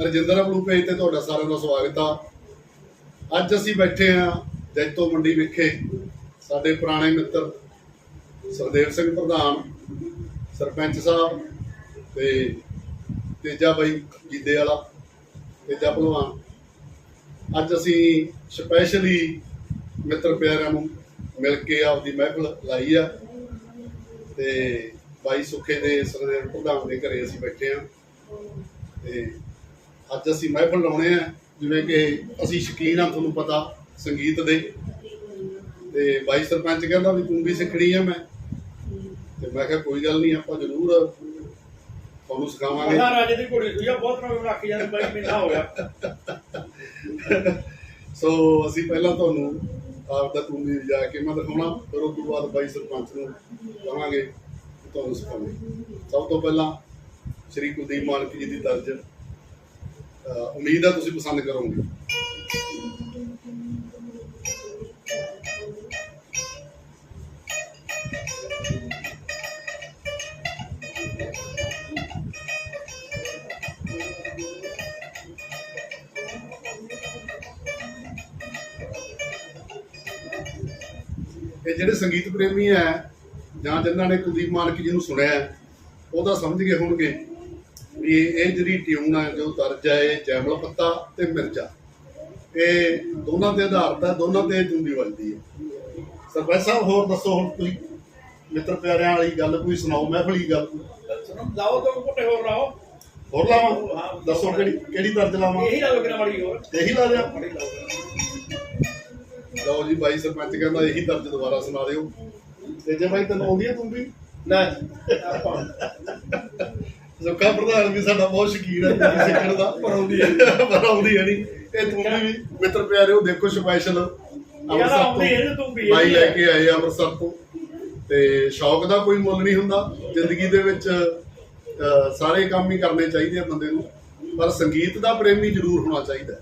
Rajinder blue page ਤੇ ਤੁਹਾਡਾ ਸਾਰਿਆਂ ਦਾ ਸਵਾਗਤ ਆ। ਅੱਜ ਅਸੀਂ ਬੈਠੇ ਆ ਜੈਤੋ ਮੰਡੀ ਵਿਖੇ। ਸਾਡੇ ਪੁਰਾਣੇ ਮਿੱਤਰ ਸਰਦੇਵ ਸਿੰਘ ਪ੍ਰਧਾਨ, ਸਰਪੰਚ ਸਾਹਿਬ ਤੇ ਤੇਜਾ ਬਾਈ ਜੀਦੇ ਵਾਲਾ, ਤੇਜਾ ਭਲਵਾਨ। ਅੱਜ ਅਸੀਂ ਸਪੈਸ਼ਲੀ ਮਿੱਤਰ ਪਿਆਰਿਆਂ ਨੂੰ ਮਿਲ ਕੇ ਆਪਦੀ ਮਹਿਫਲ ਲਾਈ ਆ ਤੇ ਬਾਈ ਸੁੱਖੇ ਦੇ ਸਰਦੇਵ ਪ੍ਰਧਾਨ ਦੇ ਘਰੇ ਅਸੀਂ ਬੈਠੇ ਆ ਤੇ ਅੱਜ ਅਸੀਂ ਮਹਿਫਲ ਲਾਉਣੇ ਆ ਜਿਵੇਂ ਕਿ ਅਸੀਂ ਸ਼ੌਕੀਨ ਆ ਤੁਹਾਨੂੰ ਪਤਾ ਸੰਗੀਤ ਦੇ। ਤੇ ਬਾਈ ਸਰਪੰਚ ਕਹਿੰਦਾ ਵੀ ਤੂੰ ਵੀ ਸਿੱਖਣੀ ਆ ਮੈਂ। ਤੇ ਮੈਂ ਕਿਹਾ ਕੋਈ ਗੱਲ ਨਹੀਂ ਆਪਾਂ ਜ਼ਰੂਰ ਤੁਹਾਨੂੰ ਸਿਖਾਵਾਂਗੇ। ਮਹਾਰਾਜੇ ਦੀ ਕੁੜੀ ਹੋਈ ਆ ਬਹੁਤ ਨਾਮ ਰੱਖ ਜਾਂਦੇ ਬਾਈ ਮਹੀਨਾ ਹੋ ਗਿਆ। ਸੋ ਅਸੀਂ ਪਹਿਲਾਂ ਤੁਹਾਨੂੰ ਆਪ ਦਾ ਤੂੰ ਵੀ ਜਾ ਕੇ ਮੈਂ ਦਿਖਾਉਣਾ ਫਿਰ ਉਸ ਤੋਂ ਬਾਅਦ ਬਾਈ ਸਰਪੰਚ ਨੂੰ ਕਹਾਂਗੇ ਤੁਹਾਨੂੰ ਸਿਖਾਉਂਦੇ ਸਭ ਤੋਂ ਪਹਿਲਾਂ ਸ਼੍ਰੀ ਕੁਲਦੀਪ ਮਾਨਕ ਜੀ ਦੀ ਤਰਜ ਅਹ ਉਮੀਦ ਹੈ ਤੁਸੀਂ ਪਸੰਦ ਕਰੋਗੇ। ਇਹ ਜਿਹੜੇ ਸੰਗੀਤ ਪ੍ਰੇਮੀ ਹੈ ਜਾਂ ਜਿਨ੍ਹਾਂ ਨੇ ਕੁਲਦੀਪ ਮਾਨਕ ਜੀ ਨੂੰ ਸੁਣਿਆ ਉਹ ਤਾਂ ਸਮਝ ਗਏ ਹੋਣਗੇ। ਇਹ ਇਹ ਜਿਹੜੀ ਟਿਊਨ ਹੈ ਜੋ ਤਰਜ ਹੈ ਇਹ ਜੈਮਲ ਪੱਤਾ ਤੇ ਮਿਰਜ਼ਾ। ਇਹ ਦੋਨਾਂ ਦੇ ਆਧਾਰਿਤ ਹੈ ਦੋਨਾਂ ਤੇ ਜੁੰਦੀ ਵੱਜਦੀ ਹੈ ਸਰਪੰਚ ਸਾਹਿਬ ਹੋਰ ਦੱਸੋ ਹੁਣ ਕੋਈ ਮਿੱਤਰ ਪਿਆਰਿਆਂ ਵਾਲੀ ਗੱਲ ਕੋਈ ਸੁਣਾਓ ਮਹਿਫਲੀ ਗੱਲ ਲਾਓ ਤੋਂ ਹੋਰ ਲਾਓ। ਹੋਰ ਲਾਵਾਂ? ਦੱਸੋ ਕਿਹੜੀ ਕਿਹੜੀ ਤਰਜ ਲਾਵਾਂ? ਇਹੀ ਲਾਓ ਕਿਨਾ ਮਾੜੀ ਹੋਰ। ਇਹੀ ਲਾ ਦਿਆਂ ਲਾਓ। ਲਓ ਜੀ ਬਾਈ ਸਰਪੰਚ ਕਹਿੰਦਾ ਇਹੀ ਤਰਜ ਦੁਬਾਰਾ ਸੁਣਾ ਦਿਓ। ਤੇ ਜੇ ਬਾਈ ਤੈਨੂੰ ਆਉਂਦੀ ਹੈ ਤੂੰ ਵੀ ਨਾ ਸੁੱਖਾ ਪ੍ਰਧਾਨ ਵੀ ਸਾਡਾ ਬਹੁਤ ਸ਼ਕੀਨ ਹੈ ਤੁਸੀਂ ਸਿੱਖਣ ਦਾ ਪਰ ਆਉਂਦੀ ਹੈ ਪਰ ਆਉਂਦੀ ਹੈ ਨਹੀਂ। ਇਹ ਤੂੰ ਵੀ ਮਿੱਤਰ ਪਿਆਰਿਓ ਦੇਖੋ ਸਪੈਸ਼ਲ ਤੇ ਬਾਈ ਲੈ ਕੇ ਆਏ ਆ ਅੰਮ੍ਰਿਤਸਰ ਤੋਂ। ਤੇ ਸ਼ੌਕ ਦਾ ਕੋਈ ਮੁੱਲ ਨਹੀਂ ਹੁੰਦਾ। ਜ਼ਿੰਦਗੀ ਦੇ ਵਿੱਚ ਸਾਰੇ ਕੰਮ ਹੀ ਕਰਨੇ ਚਾਹੀਦੇ ਆ ਬੰਦੇ ਨੂੰ। ਪਰ ਸੰਗੀਤ ਦਾ ਪ੍ਰੇਮੀ ਜ਼ਰੂਰ ਹੋਣਾ ਚਾਹੀਦਾ।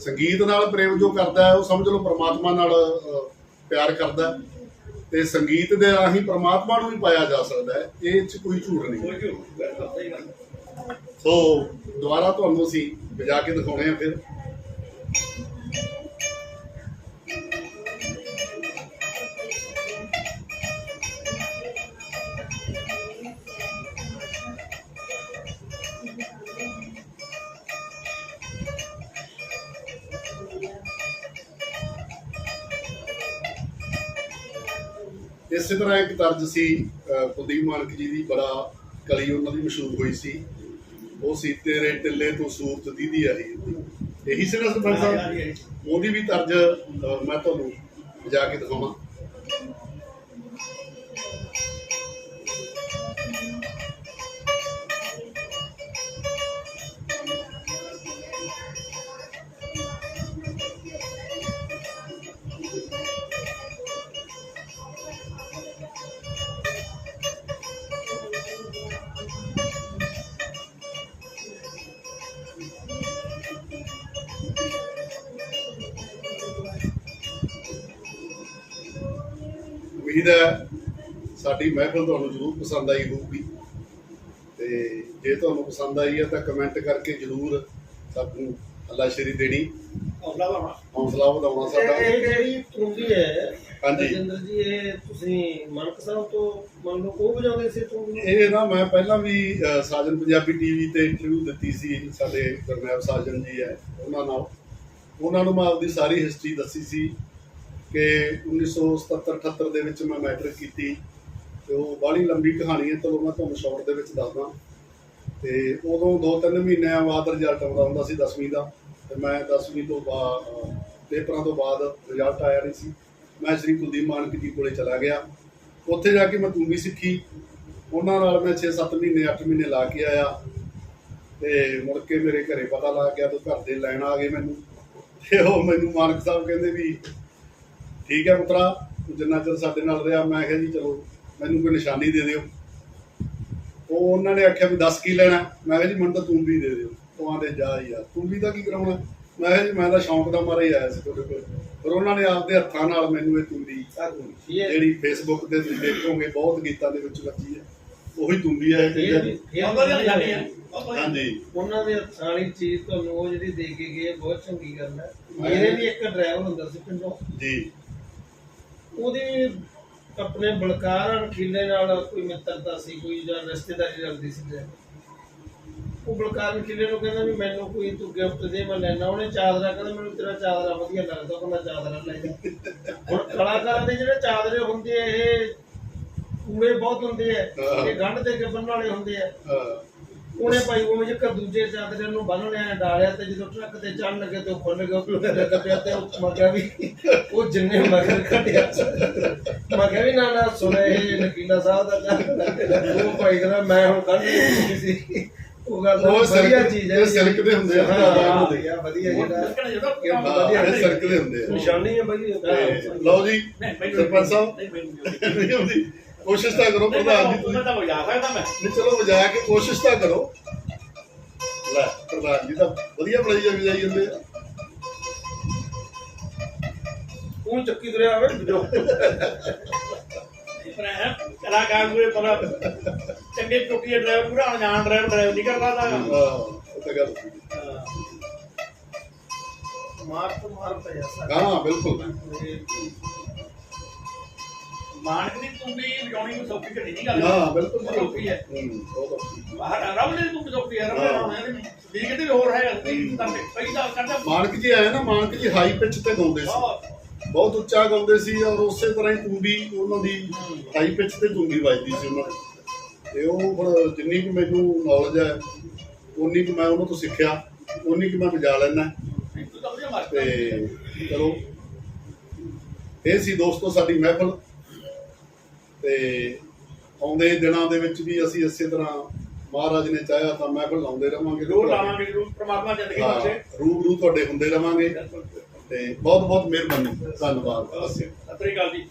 ਸੰਗੀਤ ਨਾਲ ਪ੍ਰੇਮ ਜੋ ਕਰਦਾ ਹੈ ਉਹ ਸਮਝ ਲਓ ਪ੍ਰਮਾਤਮਾ ਨਾਲ ਪਿਆਰ ਕਰਦਾ ਹੈ। ਤੇ ਸੰਗੀਤ ਦੇ ਰਾਹੀਂ ਪ੍ਰਮਾਤਮਾ ਨੂੰ ਵੀ ਪਾਇਆ ਜਾ ਸਕਦਾ ਹੈ ਇਹ 'ਚ ਕੋਈ ਝੂਠ ਨਹੀਂ। ਸੋ ਦੁਬਾਰਾ ਤੁਹਾਨੂੰ ਅਸੀਂ ਵਜਾ ਕੇ ਦਿਖਾਉਣੇ ਆ ਫਿਰ। ਇਸੇ ਤਰ੍ਹਾਂ ਇੱਕ ਤਰਜ ਸੀ ਕੁਲਦੀਪ ਮਾਨਕ ਜੀ ਦੀ ਬੜਾ ਕਲੀ ਉਹਨਾਂ ਦੀ ਮਸ਼ਹੂਰ ਹੋਈ ਸੀ। ਉਹ ਸੀ ਤੇਰੇ ਟਿੱਲੇ ਤੋਂ ਸੂਰਤ ਦੀਦੀ ਆਈ ਇਹੀ ਸੀ ਨਾ ਸਰਪੰਚ ਸਾਹਿਬ? ਉਹਦੀ ਵੀ ਤਰਜ ਮੈਂ ਤੁਹਾਨੂੰ ਵਜਾ ਕੇ ਦਿਖਾਵਾਂ। ਉਮੀਦ ਹੈ ਸਾਡੀ ਮਹਿਫਲ ਤੁਹਾਨੂੰ ਜ਼ਰੂਰ ਪਸੰਦ ਆਈ ਹੋਊਗੀ। ਤੇ ਜੇ ਤੁਹਾਨੂੰ ਪਸੰਦ ਆਈ ਹੈ ਤਾਂ ਕਮੈਂਟ ਕਰਕੇ ਜ਼ਰੂਰ ਸਾਨੂੰ ਅੱਲਾਸ਼ਰੀ ਦੇਣੀ। ਹੌਸਲਾ ਵਧਾਉਣਾ। ਸਾਡਾ। ਇਹ ਜਿਹੜੀ ਟਰੂੰਗੀ ਹੈ ਹਾਂਜੀ। ਰਜਿੰਦਰ ਜੀ ਇਹ ਤੁਸੀਂ ਮਨਕ ਸਾਹਿਬ ਤੋਂ ਮੰਨ ਲਓ ਕੋ ਵਜਾਉਂਦੇ ਸੀ ਟਰੂੰਗੀ ਇਹ ਨਾ ਮੈਂ ਪਹਿਲਾਂ ਵੀ ਸਾਜਨ ਪੰਜਾਬੀ ਟੀਵੀ ਤੇ ਇੰਟਰਵਿਊ ਦਿੱਤੀ ਸੀ ਸਾਡੇ ਗੁਰਨੈਬ ਸਾਜਨ ਜੀ ਹੈ ਉਹਨਾਂ ਨਾਲ। ਉਹਨਾਂ ਨੂੰ ਮੈਂ ਆਪਦੀ ਸਾਰੀ ਹਿਸਟਰੀ ਦੱਸੀ ਸੀ। ਕਿ 1977 78 ਦੇ ਵਿੱਚ ਮੈਂ ਮੈਟ੍ਰਿਕ ਕੀਤੀ ਤੇ ਉਹ ਬਾਹਲੀ ਲੰਬੀ ਕਹਾਣੀ ਹੈ, ਚਲੋ ਮੈਂ ਤੁਹਾਨੂੰ ਸ਼ਾਰਟ ਦੇ ਵਿੱਚ ਦੱਸਦਾ। ਤੇ ਉਦੋਂ ਦੋ ਤਿੰਨ ਮਹੀਨਿਆਂ ਬਾਅਦ ਰਿਜ਼ਲਟ ਆਉਂਦਾ ਹੁੰਦਾ ਸੀ 10ਵੀਂ ਦਾ, ਤੇ ਮੈਂ 10ਵੀਂ ਤੋਂ ਬਾਅਦ ਪੇਪਰਾਂ ਤੋਂ ਬਾਅਦ ਰਿਜ਼ਲਟ ਆਇਆ ਨਹੀਂ ਸੀ। ਮੈਂ ਸ਼੍ਰੀ ਕੁਲਦੀਪ ਮਾਨਕ ਜੀ ਕੋਲੇ ਚਲਾ ਗਿਆ। ਉੱਥੇ ਜਾ ਕੇ ਮੈਂ ਤੂੰਬੀ ਸਿੱਖੀ। ਉਹਨਾਂ ਨਾਲ ਮੈਂ 6-7 ਮਹੀਨੇ 8 ਮਹੀਨੇ ਲਾ ਕੇ ਆਇਆ। ਤੇ ਮੁੜ ਕੇ ਮੇਰੇ ਘਰੇ ਪਤਾ ਲੱਗ ਗਿਆ ਤੇ ਘਰ ਦੇ ਲੈਣ ਆ ਗਏ ਮੈਨੂੰ। ਤੇ ਉਹ ਮੈਨੂੰ ਮਾਨਕ ਸਾਹਿਬ ਕਹਿੰਦੇ ਵੀ ਠੀਕ ਹੈ ਪੁੱਤਰਾ ਜਿੰਨਾ ਚਿਰ ਸਾਡੇ ਨਾਲ ਰਿਹਾ ਮੈਂ ਕਿਹਾ ਜੀ ਚਲੋ ਮੈਨੂੰ ਕੋਈ ਨਿਸ਼ਾਨੀ ਦੇ ਦਿਓ। ਉਹ ਉਹਨਾਂ ਨੇ ਆਖਿਆ ਵੀ 10 ਕੀ ਲੈਣਾ? ਮੈਂ ਕਿਹਾ ਜੀ ਮੈਨੂੰ ਤਾਂ ਤੂੰਬੀ ਦੇ ਦਿਓ। ਉਹ ਆਂਦੇ ਜਾ ਯਾਰ ਤੂੰਬੀ ਦਾ ਕੀ ਕਰਾਉਣਾ? ਮੈਂ ਕਿਹਾ ਜੀ ਮੈਂ ਤਾਂ ਸ਼ੌਂਕ ਦਾ ਮਾਰਾ ਹੀ ਆਇਆ ਸੀ ਤੁਹਾਡੇ ਕੋਲ। ਪਰ ਉਹਨਾਂ ਨੇ ਆਪਦੇ ਹੱਥਾਂ ਨਾਲ ਮੈਨੂੰ ਇਹ ਤੂੰਬੀ ਜਿਹੜੀ ਫੇਸਬੁੱਕ ਤੇ ਤੁਸੀਂ ਦੇਖੋਗੇ ਬਹੁਤ ਗੀਤਾਂ ਦੇ ਵਿੱਚ ਵੱਜੀ ਹੈ। ਉਹੀ ਤੁੰਬੀ ਹੈ। ਹਾਂਜੀ। ਉਹਨਾਂ ਦੇ ਹੱਥਾਂ ਵਾਲੀ ਚੀਜ਼ ਤੁਹਾਨੂੰ ਉਹ ਜਿਹੜੀ ਦੇ ਕੇ ਗਏ ਬਹੁਤ ਚੰਗੀ ਗੱਲ ਹੈ। ਮੇਰੇ ਵੀ ਇੱਕ ਡਰਾਈਵਰ ਹੁੰਦਾ ਸੀ ਪਿੰਡੋਂ। ਜੀ। ਉਹਦੀ ਆਪਣੇ ਬਲਕਾਰ ਅਣਖੀਲੇ ਨਾਲ ਕੋਈ ਮਿੱਤਰਤਾ ਸੀ ਕੋਈ ਜਾਂ ਰਿਸ਼ਤੇਦਾਰੀ ਰਲਦੀ ਸੀ ਜੇ ਉਹ ਬਲਕਾਰ ਅਣਖੀਲੇ ਨੂੰ ਕਹਿੰਦਾ ਵੀ ਮੈਨੂੰ ਕੋਈ ਤੂੰ ਗਿਫਟ ਦੇ ਮੈਂ ਲੈਣਾ ਉਹਨੇ ਚਾਦਰਾ ਕਹਿੰਦਾ ਮੈਨੂੰ ਤੇਰਾ ਚਾਦਰਾ ਵਧੀਆ ਲੱਗਦਾ ਕਹਿੰਦਾ ਚਾਦਰਾ ਲੈ ਜਾ ਹੁਣ ਕਲਾਕਾਰਾਂ ਦੇ ਜਿਹੜੇ ਚਾਦਰੇ ਹੁੰਦੇ ਆ ਇਹ ਕੂੜੇ ਬਹੁਤ ਹੁੰਦੇ ਆ ਇਹ ਗੰਢ ਦੇ ਕੇ ਬੰਨਣ ਵਾਲੇ ਹੁੰਦੇ ਆ। ਹਾਂ, ਉਹਨੇ ਭਾਈ ਉਹ ਜਿਹਾ ਦੂਜੇ ਚਾਦਰੇ ਨੂੰ ਬੰਨ ਲਿਆ ਡਾਲਿਆ ਤੇ ਜਦੋਂ ਟਰੱਕ ਤੇ ਚੜਨ ਲੱਗੇ ਤੇ ਉਹ ਖੁੱਲ ਗਿਆ ਉਹ ਲੱਗ ਪਿਆ ਤੇ ਉਹ ਮਗਾ ਵੀ ਉਹ ਜਿੰਨੇ ਮਗਰ ਕੱਢਿਆ। ਮਗਾ ਵੀ ਨਾ ਨਾ ਸੁਣੇ ਇਹ ਨਕੀਲਾ ਸਾਹਿਬ ਦਾ ਚਾਹ ਉਹ ਭਾਈ ਕਹਿੰਦਾ ਮੈਂ ਹੁਣ ਕੱਢ ਲਈ ਸੀ। ਉਹ ਗੱਲ ਵਧੀਆ ਚੀਜ਼ ਹੈ ਇਹ ਸਿਲਕ ਦੇ ਹੁੰਦੇ ਆ। ਹਾਂ ਵਧੀਆ ਜਿਹੜਾ ਵਧੀਆ ਸਿਲਕ ਦੇ ਹੁੰਦੇ। ਆ। ਨਿਸ਼ਾਨੀ ਹੈ ਤੇ ਲਓ ਜੀ ਨਹੀਂ ਸਰਪੰਚ ਸਾਹਿਬ। ਨਹੀਂ ਨਹੀਂ ਹੁੰਦੀ। ਕੋਸ਼ਿਸ਼ ਤਾਂ ਕਰੋ ਪ੍ਰਧਾਨ ਜੀ ਤੁਸੀਂ। ਤਾਂ ਵਜਾ ਸਕਦਾ ਮੈਂ। ਨਹੀਂ ਚਲੋ ਵਜਾ ਕੇ ਕੋਸ਼ਿਸ਼ ਤਾਂ ਕਰੋ। ਲੈ ਪ੍ਰਧਾਨ ਜੀ ਤਾਂ ਵਧੀਆ ਬਣਾਈ ਜਾਂਦੇ ਜਾਈ ਜਾਂਦੇ ਆ। ਉਹ ਚੱਕੀ ਦਰਿਆ ਹੋਵੇ ਜੋ ਕਲਾਕਾਰ ਪੂਰੇ ਪਰ। ਚੰਗੇ ਟੁੱਟੀਏ ਡਰਾਈਵਰ ਪੂਰਾ ਅਣਜਾਣ ਡਰਾਈਵਰ ਡਰਾਈਵ ਨਹੀਂ ਕਰਦਾ ਦਾ ਹਾਂ ਉਹ ਤਾਂ ਗੱਲ। ਮਾਰ ਤੋਂ ਮਾਰ ਪਿਆ ਹਾਂ ਬਿਲਕੁਲ। ਮਾਨਕ ਦੀ ਤੂੰ ਵੀ ਵਜਾਉਣੀ ਕੋਈ ਸੌਖੀ ਘੜੀ ਨਹੀਂ ਗੱਲ। ਹਾਂ ਬਿਲਕੁਲ ਬਹੁਤ ਔਖੀ ਹੈ। ਬਾਹਰ ਰਬ ਨੇ ਤੂੰ ਸੌਖੀ ਹੈ ਰਬ ਨੇ ਲੀਗ ਤੇ ਵੀ ਹੋਰ ਹੈ ਨਹੀਂ ਤਾਂ ਦਾ ਕਰਦਾ। ਮਾਨਕ ਜੀ ਆਏ ਨਾ ਮਾਨਕ ਜੀ ਹਾਈ ਪਿਚ ਤੇ ਗਾਉਂਦੇ ਸੀ। ਬਹੁਤ ਉੱਚਾ ਗਾਉਂਦੇ ਸੀ ਔਰ ਉਸੇ ਤਰ੍ਹਾਂ ਹੀ ਤੂੰਬੀ ਉਹਨਾਂ ਦੀ ਹਾਈ ਪਿਚ ਤੇ ਤੂੰਬੀ ਵੱਜਦੀ ਸੀ ਉਹਨਾਂ ਦੀ। ਤੇ ਉਹ ਫਿਰ ਜਿੰਨੀ ਕੁ ਮੈਨੂੰ ਨੌਲੇਜ ਹੈ ਉਨੀ ਕੁ ਮੈਂ ਉਹਨਾਂ ਤੋਂ ਸਿੱਖਿਆ ਉਨੀ ਕੁ ਮੈਂ ਵਜਾ ਲੈਣਾ ਤੇ ਚਲੋ ਇਹ ਸੀ ਦੋਸਤੋ ਸਾਡੀ ਮਹਿਫਲ। ਤੇ ਆਉਂਦੇ ਦਿਨਾਂ ਦੇ ਵਿੱਚ ਵੀ ਅਸੀਂ ਇਸੇ ਤਰ੍ਹਾਂ ਮਹਾਰਾਜ ਨੇ ਚਾਹਿਆ ਤਾਂ ਮਹਿਫਲ ਲਾਉਂਦੇ ਰਵਾਂਗੇ। ਜ਼ਰੂਰ ਲਾਵਾਂਗੇ ਜ਼ਰੂਰ। ਪ੍ਰਮਾਤਮਾ ਜ਼ਿੰਦਗੀ ਬਖਸ਼ੇ। ਰੂਬਰੂ ਤੁਹਾਡੇ ਹੁੰਦੇ ਰਵਾਂਗੇ। ਤੇ ਬਹੁਤ ਬਹੁਤ ਮਿਹਰਬਾਨੀ। ਧੰਨਵਾਦ। ਸਤਿ ਸ੍ਰੀ ਅਕਾਲ ਜੀ।